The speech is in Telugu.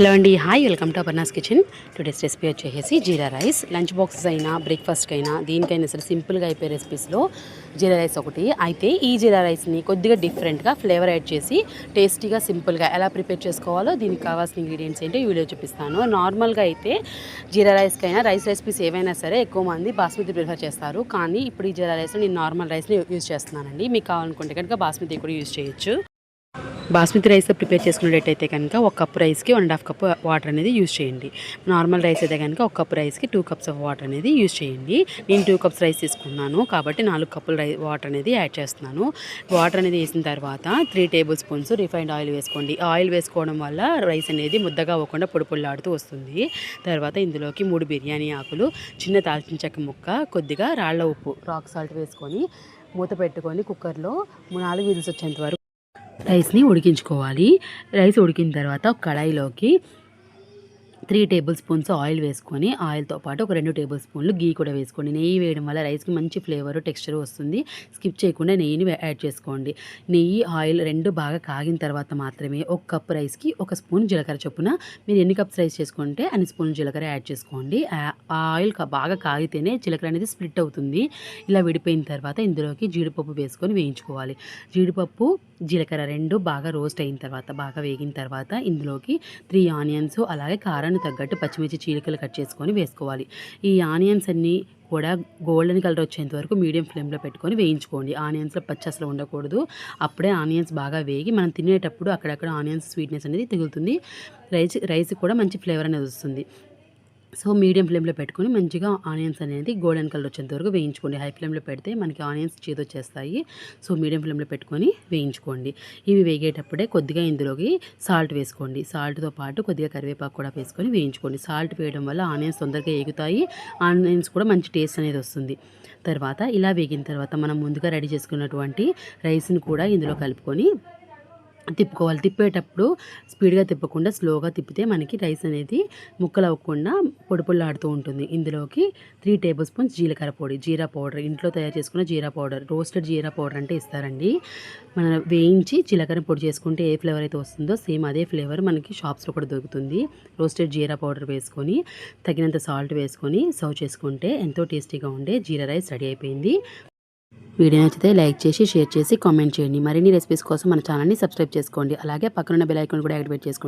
హలో అండి. Hi welcome to Aparna's kitchen. Today's recipe వచ్చేసి జీరా రైస్. లంచ్ బాక్సెస్ అయినా బ్రేక్ఫాస్ట్కి అయినా దీనికైనా సరే సింపుల్గా అయిపోయే రెసిపీస్లో జీరా రైస్ ఒకటి. అయితే ఈ జీరా రైస్ని కొద్దిగా డిఫరెంట్గా ఫ్లేవర్ యాడ్ చేసి టేస్టీగా సింపుల్గా ఎలా ప్రిపేర్ చేసుకోవాలో దీనికి కావాల్సిన ఇంగ్రీడియంట్స్ ఏంటో ఈ వీడియో చూపిస్తాను. నార్మల్గా అయితే జీరా రైస్కైనా రైస్ రెసిపీస్ ఏవైనా సరే ఎక్కువ మంది బాస్మతి ప్రిఫర్ చేస్తారు. కానీ ఇప్పుడు ఈ జీరా రైస్లో నేను నార్మల్ రైస్ని యూజ్ చేస్తున్నానండి. మీకు కావాలనుకుంటే కనుక బాస్మతి కూడా యూజ్ చేయొచ్చు. బాస్మతి రైస్ ప్రిపేర్ చేసుకునేటట్టయితే కనుక ఒక కప్ రైస్కి one and half cup water అనేది యూస్ చేయండి. నార్మల్ రైస్ అయితే కనుక ఒక కప్ రైస్కి టూ కప్స్ ఆఫ్ వాటర్ అనేది యూస్ చేయండి. నేను టూ కప్స్ రైస్ తీసుకున్నాను కాబట్టి నాలుగు కప్పులు రై వాటర్ అనేది యాడ్ చేస్తున్నాను. వాటర్ అనేది వేసిన తర్వాత three table spoons refined oil వేసుకోండి. ఆయిల్ వేసుకోవడం వల్ల రైస్ అనేది ముద్దగా అవ్వకుండా పొడి పొడిలాడుతూ వస్తుంది. తర్వాత ఇందులోకి మూడు బిర్యానీ ఆకులు చిన్న దాల్చిన చెక్క ముక్క కొద్దిగా రాళ్ళ ఉప్పు రాక్ సాల్ట్ వేసుకొని మూత పెట్టుకొని కుక్కర్లో నాలుగు విజిల్స్ వచ్చేంత వరకు రైస్ని ఉడికించుకోవాలి. రైస్ ఉడికిన తర్వాత కడాయిలోకి త్రీ టేబుల్ స్పూన్స్ ఆయిల్ వేసుకొని ఆయిల్తో పాటు ఒక రెండు టేబుల్ స్పూన్లు గీ కూడా వేసుకోండి. నెయ్యి వేయడం వల్ల రైస్కి మంచి ఫ్లేవర్ టెక్స్చర్ వస్తుంది. స్కిప్ చేయకుండా నెయ్యిని యాడ్ చేసుకోండి. నెయ్యి ఆయిల్ రెండు బాగా కాగిన తర్వాత మాత్రమే ఒక కప్ రైస్కి ఒక స్పూన్ జీలకర్ర చొప్పున మీరు ఎన్ని కప్స్ రైస్ చేసుకుంటే అన్ని స్పూన్ జీలకర్ర యాడ్ చేసుకోండి. ఆ ఆయిల్ బాగా కాగితేనే జీలకర్ర అనేది స్ప్లిట్ అవుతుంది. ఇలా విడిపోయిన తర్వాత ఇందులోకి జీడిపప్పు వేసుకొని వేయించుకోవాలి. జీడిపప్పు జీలకర్ర రెండు బాగా రోస్ట్ అయిన తర్వాత బాగా వేగిన తర్వాత ఇందులోకి త్రీ ఆనియన్స్ అలాగే కారాన్ని తగ్గట్టు పచ్చిమిర్చి చీలికలు కట్ చేసుకొని వేసుకోవాలి. ఈ ఆనియన్స్ అన్నీ కూడా గోల్డెన్ కలర్ వచ్చేంత వరకు మీడియం ఫ్లేమ్లో పెట్టుకొని వేయించుకోండి. ఆనియన్స్లో పచ్చి అసలు ఉండకూడదు. అప్పుడే ఆనియన్స్ బాగా వేగి మనం తినేటప్పుడు అక్కడక్కడ ఆనియన్స్ స్వీట్నెస్ అనేది తిగులుతుంది. రైస్ రైస్ కూడా మంచి ఫ్లేవర్ అనేది వస్తుంది. సో మీడియం ఫ్లేమ్లో పెట్టుకొని మంచిగా ఆనియన్స్ అనేది గోల్డెన్ కలర్ వచ్చేంత వరకు వేయించుకోండి. హై ఫ్లేమ్లో పెడితే మనకి ఆనియన్స్ చేదొచ్చేస్తాయి. సో మీడియం ఫ్లేమ్లో పెట్టుకొని వేయించుకోండి. ఇవి వేగేటప్పుడే కొద్దిగా ఇందులోకి సాల్ట్ వేసుకోండి. సాల్ట్తో పాటు కొద్దిగా కరివేపాకు కూడా వేసుకొని వేయించుకోండి. సాల్ట్ వేయడం వల్ల ఆనియన్స్ తొందరగా ఎగుతాయి ఆనియన్స్ కూడా మంచి టేస్ట్ అనేది వస్తుంది. తర్వాత ఇలా వేగిన తర్వాత మనం ముందుగా రెడీ చేసుకున్నటువంటి రైస్ని కూడా ఇందులో కలుపుకొని తిప్పుకోవాలి. తిప్పేటప్పుడు స్పీడ్గా తిప్పకుండా స్లోగా తిప్పితే మనకి రైస్ అనేది ముక్కలు అవ్వకుండా పొడి పొడిలాడుతూ ఉంటుంది. ఇందులోకి త్రీ టేబుల్ స్పూన్స్ జీలకర్ర పొడి జీరా పౌడర్. ఇంట్లో తయారు చేసుకున్న jeera powder roasted jeera powder అంటే ఇస్తారండి. మనం వేయించి జీలకర్ర పొడి చేసుకుంటే ఏ ఫ్లేవర్ అయితే వస్తుందో సేమ్ అదే ఫ్లేవర్ మనకి షాప్స్లో కూడా దొరుకుతుంది. రోస్టెడ్ జీరా పౌడర్ వేసుకొని తగినంత సాల్ట్ వేసుకొని సర్వ్ చేసుకుంటే ఎంతో టేస్టీగా ఉండే జీరా రైస్ రెడీ అయిపోయింది. వీడియో నచ్చితే లైక్ చేసి షేర్ చేసి కామెంట్ చేయండి. మరిన్ని రెసిపీస్ కోసం మన ఛానల్ని సబ్స్క్రైబ్ చేసుకోండి. అలాగే పక్కనున్న బెల్ ఐకాన్ కూడా యాక్టివేట్ చేసుకోండి.